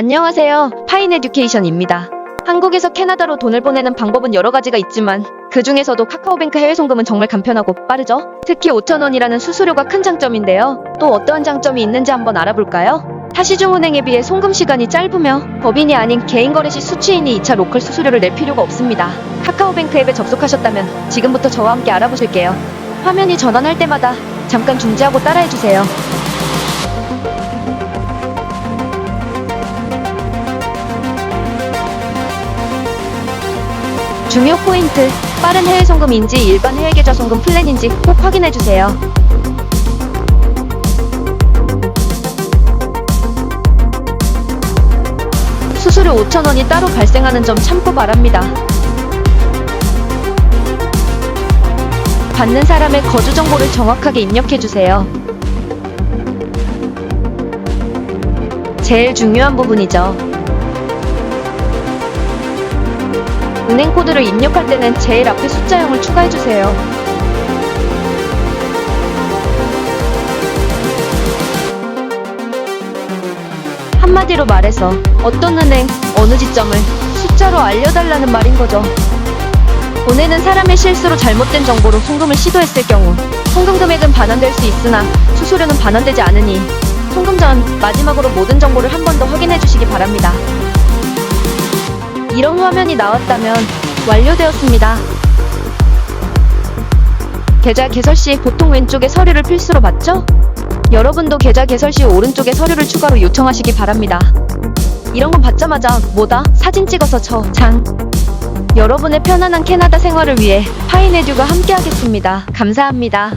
안녕하세요. 파인 에듀케이션입니다. 한국에서 캐나다로 돈을 보내는 방법은 여러 가지가 있지만 그 중에서도 카카오뱅크 해외 송금은 정말 간편하고 빠르죠? 특히 5,000원이라는 수수료가 큰 장점인데요. 또 어떠한 장점이 있는지 한번 알아볼까요? 타시중은행에 비해 송금 시간이 짧으며 법인이 아닌 개인 거래 시 수취인이 2차 로컬 수수료를 낼 필요가 없습니다. 카카오뱅크 앱에 접속하셨다면 지금부터 저와 함께 알아보실게요. 화면이 전환할 때마다 잠깐 중지하고 따라해주세요. 중요 포인트, 빠른 해외 송금인지 일반 해외 계좌 송금 플랜인지 꼭 확인해 주세요. 수수료 5,000원이 따로 발생하는 점 참고 바랍니다. 받는 사람의 거주 정보를 정확하게 입력해 주세요. 제일 중요한 부분이죠. 은행 코드를 입력할 때는 제일 앞에 숫자형을 추가해주세요. 한마디로 말해서 어떤 은행, 어느 지점을 숫자로 알려달라는 말인 거죠. 보내는 사람의 실수로 잘못된 정보로 송금을 시도했을 경우 송금 금액은 반환될 수 있으나 수수료는 반환되지 않으니 송금 전 마지막으로 모든 정보를 한 번 더 확인해 주시기 바랍니다. 이런 화면이 나왔다면 완료되었습니다. 계좌 개설 시 보통 왼쪽에 서류를 필수로 받죠? 여러분도 계좌 개설 시 오른쪽에 서류를 추가로 요청하시기 바랍니다. 이런 건 받자마자 뭐다? 사진 찍어서 저 장. 여러분의 편안한 캐나다 생활을 위해 파인에듀가 함께하겠습니다. 감사합니다.